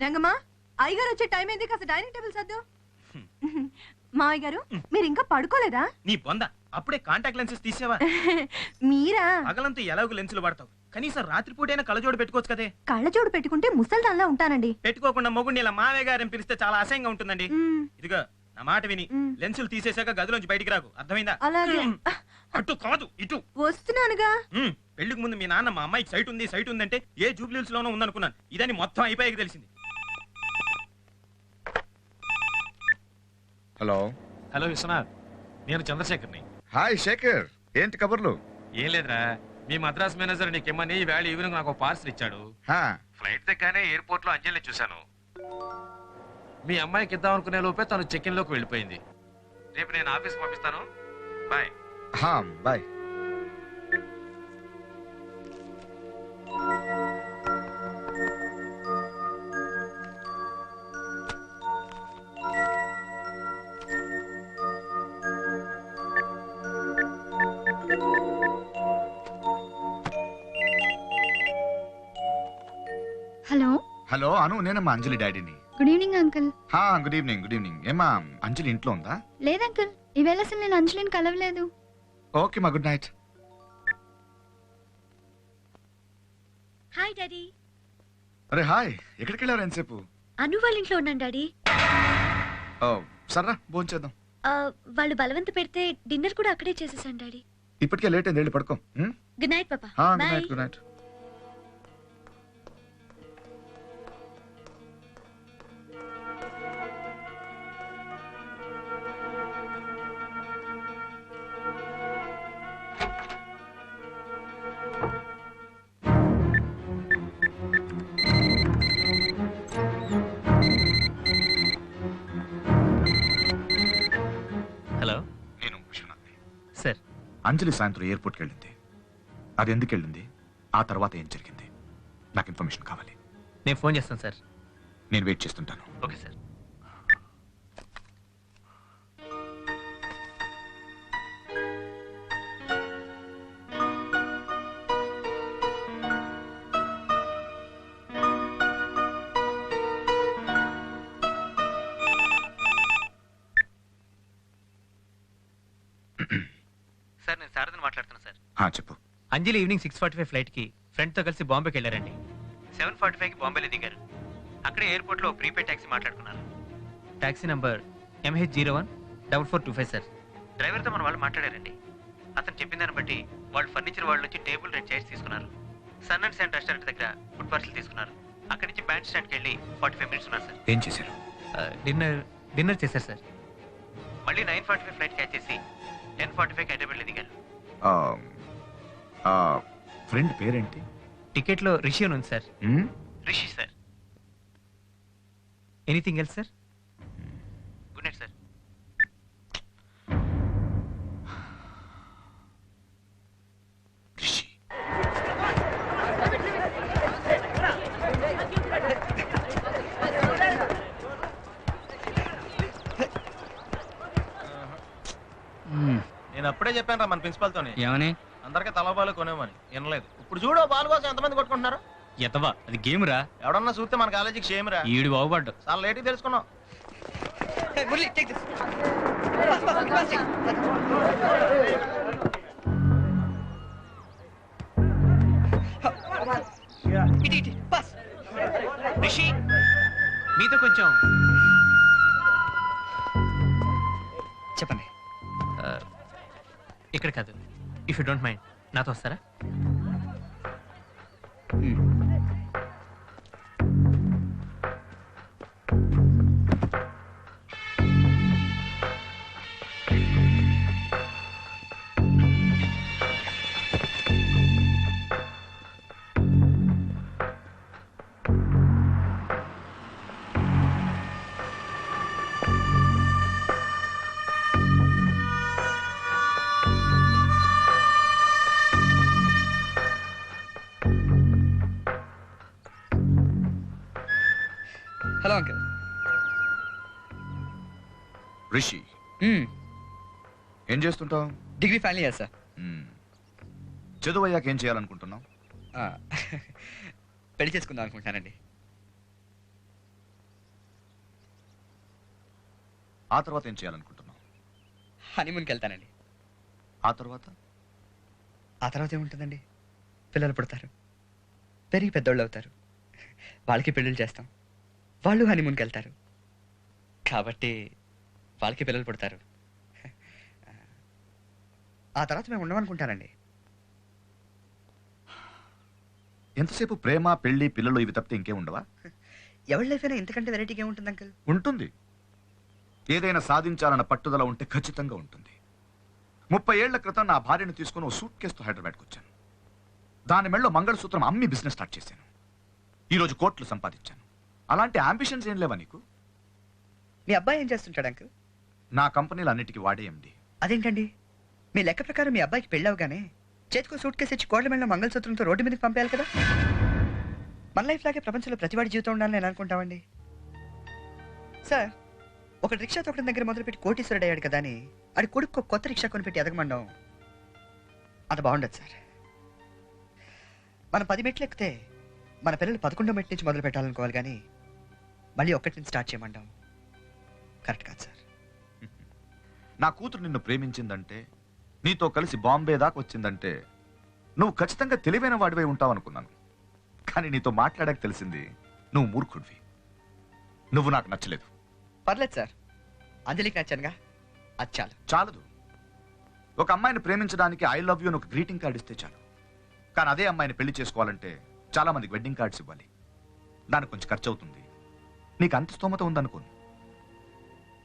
రంగమ్మా అయ్యగారు వచ్చే టైం ఏంది? కాస్త డైనింగ్ టేబుల్ సర్దు. మా గారు మీరు ఇంకా పడుకోలేదా? నీ బొంద అప్పుడే కాంటాక్ట్ లెన్సెస్ తీసేవా? మీరా? పగలంతా ఎలాగో లెన్సులు వాడతావు? కనీసం రాత్రిపూటైనా కళ్ళజోడు పెట్టుకోవచ్చు కదే. కళ్ళజోడు పెట్టుకుంటే ముసల్దాన్లా ఉంటానండి. పెట్టుకోకుండా మొగుడిని ఇలా మావే గారిని పిలిస్తే చాలా అసహ్యంగా ఉంటుందండి. ఇదిగో నా మాట విని. లెన్సులు తీసేశాక గదిలోంచి బయటికి రాకు. అర్థమైందా? అలాగే. అటు కాదు ఇటు. వస్తున్నానుగా. పెళ్ళికి ముందు మీ నాన్న మా అమ్మాయికి సైట్ ఉంది సైట్ ఉందంటే ఏ జూబ్లీస్ లోనూ ఉందనుకున్నాను. ఇదని మొత్తం అయిపోయాక తెలిసింది. హలో. హలో విశ్వనాథ్ నేను చంద్రశేఖర్ని. హాయ్ శేఖర్ ఏంటి కబుర్లు? ఏం లేదురా మీ మద్రాస్ మేనేజర్ నీకేమని వేళ ఈవినింగ్ నాకు పార్సల్ ఇచ్చాడు. హా, ఫ్లైట్ దగ్గరనే ఎయిర్పోర్ట్లో అంజలిని చూశాను. మీ అమ్మాయికి ఇద్దాం అనుకునే లోపే తను చెక్ ఇన్లోకి వెళ్ళిపోయింది. రేపు నేను ఆఫీస్ పంపిస్తాను. బాయ్. హా, బాయ్. హలో. హలో అను నేనమ్మా అంజలి డాడీని. గుడ్ ఈవినింగ్ అంకుల్ హా గుడ్ ఈవినింగ్ గుడ్ ఈవినింగ్ ఏమా అంజలి ఇంట్లో ఉందా? లేదు అంకుల్ ఈవేళ అసలు నేను అంజలిని కలవలేదు. ఓకే మా గుడ్ నైట్ హాయ్ డాడీ అరే హాయ్ ఎక్కడికి వెళ్ళారు ఎంతసేపు? అను వాళ్ళ ఇంట్లో ఉన్నాను డాడీ ఓ సర్రా భోంచేద్దాం ఆ, వాళ్ళు బలవంత పెడితే డిన్నర్ కూడా అక్కడే చేసేసాను డాడీ ఇప్పటికే లేట్ అయింది వెళ్ళి పడుకో? గుడ్ నైట్ పాపా హా, good night good night Anjali సాయంత్రం ఎయిర్పోర్ట్కి వెళ్ళింది అది ఎందుకు వెళ్ళింది ఆ తర్వాత ఏం జరిగింది? నాకు ఇన్ఫర్మేషన్ కావాలి. నేను ఫోన్ చేస్తాను సార్. నేను వెయిట్ చేస్తుంటాను. Okay sir sir. చెప్పు. Anjali evening six forty five ఫ్లైట్కి ఫ్రెండ్తో కలిసి బాంబేకి వెళ్ళారండి. సెవెన్ ఫార్టీ ఫైవ్కి బాంబేలో దిగారు. అక్కడే ఎయిర్పోర్ట్లో ప్రీపేడ్ ట్యాక్సీ మాట్లాడుకున్నారు. Taxi number MH zero one double four two five sir. డ్రైవర్తో మన వాళ్ళు మాట్లాడారండి. అతను చెప్పిన దాన్ని బట్టి వాళ్ళు ఫర్నిచర్ వాళ్ళ నుంచి టేబుల్ రెండు చైర్స్ తీసుకున్నారు. సన్ అండ్ శాండ్ రెస్టారెంట్ దగ్గర ఫుడ్ పార్సల్ తీసుకున్నారు. అక్కడి నుంచి బ్యాండ్ స్టాండ్కి వెళ్ళి ఫార్టీ ఫైవ్ మినిట్స్ ఉన్నారు సార్. ఏం చేశారు? డిన్నర్ డిన్నర్ చేశారు సార్. మళ్ళీ nine forty five flight catch చేసి టెన్ ఫార్టీ ఫైవ్ హైదరాబాద్లో దిగారు. ఆ, ఫ్రెండ్ పేరేంటి? టికెట్లో రిషి అని ఉంది sir? Rishi sir. Anything else sir good night sir Rishi. నేను అప్పుడే చెప్పాను రా మన ప్రిన్సిపల్ తోని ఏమని? అందరికీ తలబాలు కొనేమని. వినలేదు. ఇప్పుడు చూడు బాల్ కోసం ఎంతమంది కొట్టుకుంటున్నారు? ఎతవా అది గేమ్ రా ఎవడన్నా చూస్తే మన కాలేజీకి షేమ్ రా ఈడు బాగుపడ్డు చాలా లేట్ తెలుసుకున్నాం. రిషి మీతో కొంచెం చెప్పండి. ఇక్కడ కాదు. If you don't mind. నాతో వస్తారా? Hello uncle. రిషి. ఏం చేస్తుంటావు? Degree final year sir. చదువు అయ్యాక ఏం చేయాలనుకుంటున్నావు? పెళ్ళి చేసుకుందాం అనుకుంటున్నానండి. ఆ తర్వాత ఏం చేయాలనుకుంటున్నావు? హనీమూన్కి వెళ్తానండి. ఆ తర్వాత? ఆ తర్వాత ఏముంటుందండి? పిల్లలు పుడతారు. పెరిగి పెద్దోళ్ళు అవుతారు. వాళ్ళకి పెళ్ళిళ్ళు చేస్తాం. వాళ్ళు హనీమూన్కి వెళ్తారు కాబట్టి వాళ్ళకి పిల్లలు పుడతారు. ఆ తర్వాత మేము ఉండమనుకుంటానండి. ఎంతసేపు ప్రేమ పెళ్ళి పిల్లలు ఇవి తప్పితే ఇంకేం ఉండవా? ఎవరి లైఫ్ అయినా ఇంతకంటే వెరైటీగా ఉంటుంది అంకుల్? ఉంటుంది. ఏదైనా సాధించాలన్న పట్టుదల ఉంటే ఖచ్చితంగా ఉంటుంది. ముప్పై ఏళ్ళ క్రితం నా భార్యను తీసుకుని ఓ సూట్ కేసుతో హైదరాబాద్కి వచ్చాను. దాని మెళ్ళలో మంగళసూత్రం అమ్మి బిజినెస్ స్టార్ట్ చేశాను. ఈరోజు కోట్లు సంపాదించాను. అలాంటి అంబిషన్స్ ఏం లేవా నీకు? మీ అబ్బాయి ఏం చేస్తుంటాడు అంకుల్? నా కంపెనీలు అన్నిటికీ వాడే ఎండి అదేంటండి? మీ లెక్క ప్రకారం మీ అబ్బాయికి పెళ్ళవగానే చేతికో సూట్ కేసు ఇచ్చి కోట్ల మెళ్ళ మంగళసూత్రంతో రోడ్డు మీదకి పంపేయాలి కదా? మన లైఫ్ లాగే ప్రపంచంలో ప్రతివాడి జీవితం ఉండాలని నేను అనుకుంటామండి. సార్ ఒక రిక్షా తొక్కడం దగ్గర మొదలుపెట్టి కోటీశ్వరుడు అయ్యాడు కదా అని ఆడి కొడుకు కొత్త రిక్షా కొనిపెట్టి ఎదగమండం అంత బాగుండదు సార్. మనం పది మెట్లు ఎక్కితే మన పిల్లలు పదకొండో మెట్ల నుంచి మొదలు పెట్టాలనుకోవాలి కానీ మళ్ళీ ఒక్కటి నుంచి స్టార్ట్ చేయమంటాం కరెక్ట్ కాదు సార్. నా కూతురు నిన్ను ప్రేమించిందంటే నీతో కలిసి బాంబే దాకా వచ్చిందంటే నువ్వు ఖచ్చితంగా తెలివైన వాడివై ఉంటావు అనుకున్నాను కానీ నీతో మాట్లాడాక తెలిసింది నువ్వు మూర్ఖుడివి. నువ్వు నాకు నచ్చలేదు. పర్లేదు సార్. అంజలికి నచ్చానుగా. అది చాలు. చాలదు. ఒక అమ్మాయిని ప్రేమించడానికి ఐ లవ్ యూ అని ఒక గ్రీటింగ్ కార్డ్ ఇస్తే చాలు. కానీ అదే అమ్మాయిని పెళ్ళి చేసుకోవాలంటే చాలా మందికి వెడ్డింగ్ కార్డ్స్ ఇవ్వాలి. దానికి కొంచెం ఖర్చు అవుతుంది నీకు అంత స్తోమత ఉందనుకోను.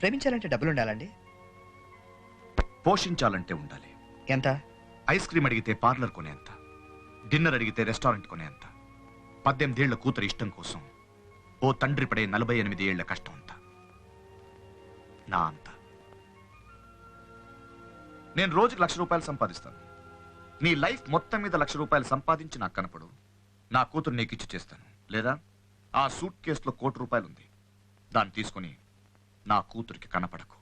ప్రేమించాలంటే డబ్బులు ఉండాలండి పోషించాలంటే ఉండాలి. ఎంత? ఐస్ క్రీమ్ అడిగితే పార్లర్ కొనేంత. డిన్నర్ అడిగితే రెస్టారెంట్ కొనేంత. పద్దెనిమిదేళ్ళ కూతురు ఇష్టం కోసం ఓ తండ్రి పడే నలభై ఎనిమిది ఏళ్ళ కష్టం అంత. నా అంత. నేను రోజుకి లక్ష రూపాయలు సంపాదిస్తాను. నీ లైఫ్ మొత్తం మీద లక్ష రూపాయలు సంపాదించి నాకు కనపడు. నా కూతురు నీకు ఇచ్చి చేస్తాను. లేదా? ఆ సూట్ కేసులో కోటి రూపాయలు ఉంది దాన్ని తీసుకుని నా కూతురికి కనపడకు.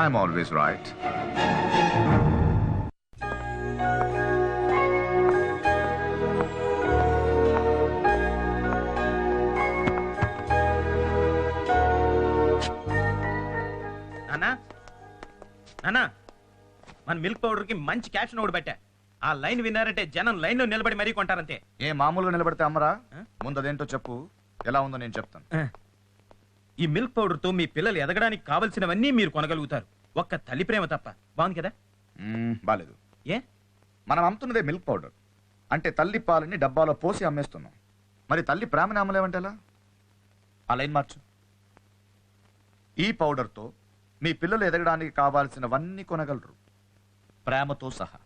I am always right. నానా మన మిల్క్ పౌడర్కి మంచి క్యాప్షన్ ఒకటి పెట్టా. ఆ లైన్ విన్నారంటే జనం లైన్లో నిలబడి మరీ కొంటారంతే. ఏ మామూలుగా నిలబడితే అమ్మరా? ముందు అదేంటో చెప్పు. ఎలా ఉందో నేను చెప్తాను. ఈ మిల్క్ పౌడర్తో మీ పిల్లలు ఎదగడానికి కావలసినవన్నీ మీరు కొనగలుగుతారు. ఒక్క తల్లి ప్రేమ తప్ప. బాగుంది కదా? మ్మ్, బాలేదు. ఏ? మనం అమ్ముతున్నదే మిల్క్ పౌడర్ అంటే తల్లి పాలని డబ్బాలో పోసి అమ్మేస్తున్నాం. మరి తల్లి ప్రేమని అమ్మలేమంటే ఎలా ఆ లైన్ మార్చు. ఈ పౌడర్తో మీ పిల్లలు ఎదగడానికి కావాల్సినవన్నీ కొనగలరు. ప్రేమతో సహా.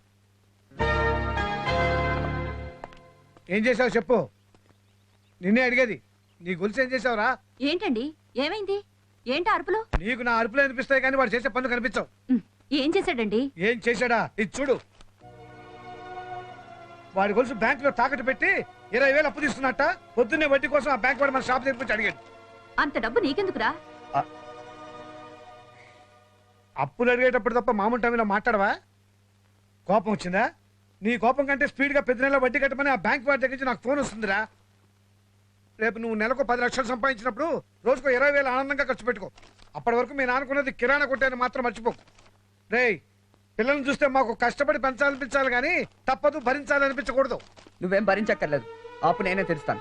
ఏం చేసావు చెప్పు. నిన్నే అడిగేది. నీ గొలుసు ఏం చేసావురా ఏంటండి? ఏమైంది? ఏంటి అరుపులు? నీకు నా అరుపులు అనిపిస్తాయి కానీ వాడు చేసే పనులు కనిపించవు. ఉమ్, ఏం చేశాడండి? ఏం చేశాడా? ఇది చూడు. వాడి గొలుసు బ్యాంక్లో తాకట్టు పెట్టి ఇరవై వేలు అప్పు తీసుకున్నట్ట పొద్దున్నే వడ్డీ కోసం ఆ బ్యాంక్ వాడు మన షాప్ తెరిపించి అడిగాడు. అంత డబ్బు నీకెందుకురా? అప్పులు అడిగేటప్పుడు తప్ప మామూలు టైంలో మాట్లాడవా? కోపం వచ్చిందా? నీ కోపం కంటే స్పీడ్గా పెద్ద నెల వడ్డీ కట్టమని ఆ బ్యాంక్ వాడి దగ్గర నుంచి నాకు ఫోన్ వస్తుందిరా. రేపు నువ్వు నెలకు పది లక్షలు సంపాదించినప్పుడు రోజుకు ఇరవై వేలు ఆనందంగా ఖర్చు పెట్టుకో. అప్పటి వరకు మీ అనుకున్నది కిరాణా కొట్టేది మాత్రం మర్చిపోకు రేయ్ పిల్లల్ని చూస్తే మాకు కష్టపడి పెంచాలనిపించాలి కానీ తప్పదు భరించాలనిపించకూడదు. నువ్వేం భరించక్కర్లేదు. ఆపు నేనే తెలుస్తాను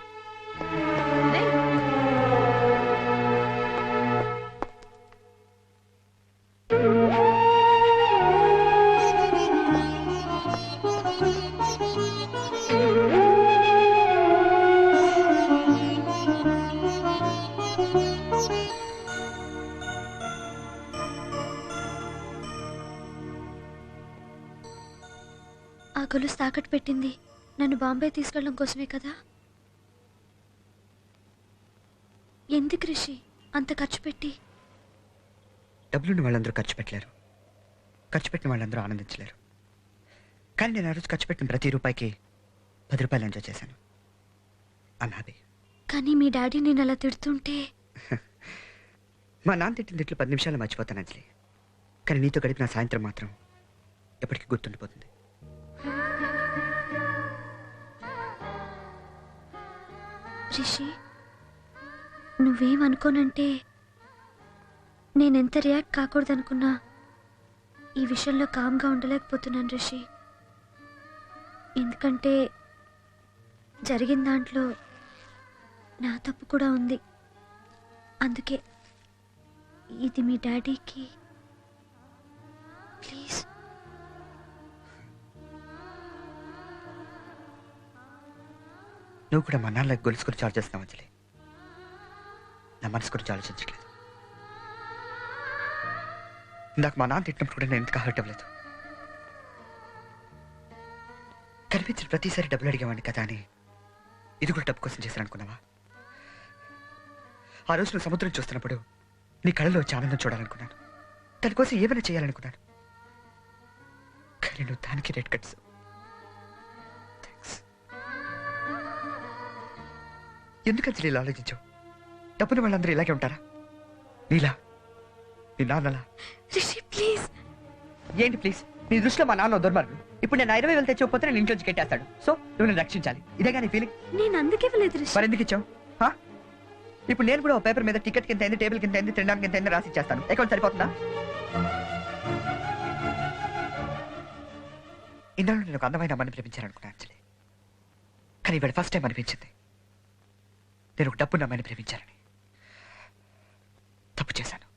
తాకట్టు పెట్టింది. నన్ను బాంబే తీసుకెళ్ళడం కోసమే కదా? ఎందుకు రిషి? అంత ఖర్చు పెట్టి? డబ్బులున్న వాళ్ళందరూ ఖర్చు పెట్టలేరు. ఖర్చు పెట్టిన వాళ్ళందరూ ఆనందించలేరు. కానీ నేను ఆ రోజు ఖర్చు పెట్టిన ప్రతి రూపాయికి పది రూపాయలు ఎంజాయ్ చేశాను. అన్నది. కానీ మీ డాడీ నేను అలా తిడుతుంటే? మా నాన్న తిట్టిన తిట్లు పది నిమిషాలు మర్చిపోతాను అంజలి. కానీ నీతో గడిపిన సాయంత్రం మాత్రం ఎప్పటికీ గుర్తుండిపోతుంది. రిషి నువ్వేమనుకోనంటే నేనెంత రియాక్ట్ కాకూడదనుకున్నా ఈ విషయంలో కామ్గా ఉండలేకపోతున్నాను రిషి. ఎందుకంటే జరిగిన దాంట్లో నా తప్పు కూడా ఉంది. అందుకే ఇది మీ డాడీకి ప్లీజ్ నువ్వు కూడా మా నాన్న గొలుసు గురించి ఆలోచిస్తున్నావు అంజలి. నా మనసు గురించి ఆలోచించట్లేదు ఇందాక మా నాన్న తిట్టినప్పుడు కూడా నేను ఎందుకు హర్ట్ అవ్వలేదు కనిపించిన ప్రతిసారి డబ్బులు అడిగేవాడిని కదా అని. ఇది కూడా డబ్బు కోసం చేశాను అనుకున్నావా ఆ రోజు నువ్వు సముద్రం చూస్తున్నప్పుడు నీ కళ్ళలో వచ్చి ఆనందం చూడాలనుకున్నాను. దానికోసం ఏమైనా చేయాలనుకున్నాను. కానీ నువ్వు దానికి రేట్ కట్స్ ఎందుకు అసలు ఇలా ఆలోచించావు? డబ్బుని వాళ్ళందరూ ఇలాగే ఉంటారా? నీలా నీ నాన్నలా? రిషి ప్లీజ్. ఏంటి ప్లీజ్? నీ దృష్టిలో మా నాన్న దుర్మార్గుడు. ఇప్పుడు నేను ఇరవై వేలు తెచ్చిపోతే నేను ఇంట్లోంచి కట్టేస్తాడు. సో నువ్వు నేను రక్షించాలి. ఇదేగా నీ ఫీలింగ్ నేను అందుకే వెళ్ళలేదు రిషి. మరి ఎందుకు ఇచ్చావు? హా? ఇప్పుడు నేను కూడా ఒక పేపర్ మీద టికెట్ కింద అయింది టేబుల్ కింద అయింది తినడానికి కింద అయింది రాసి ఇచ్చేస్తాను అకౌంట్ సరిపోతుందా? ఇన్నాళ్ళు నేను ఒక అందమైన అమ్మని ప్రేమించాలనుకున్నాను అంజలి కానీ ఇవాళ ఫస్ట్ టైం అనిపించింది. నేను డబ్బు నమ్మని ప్రేమించాలని తప్పు చేశాను.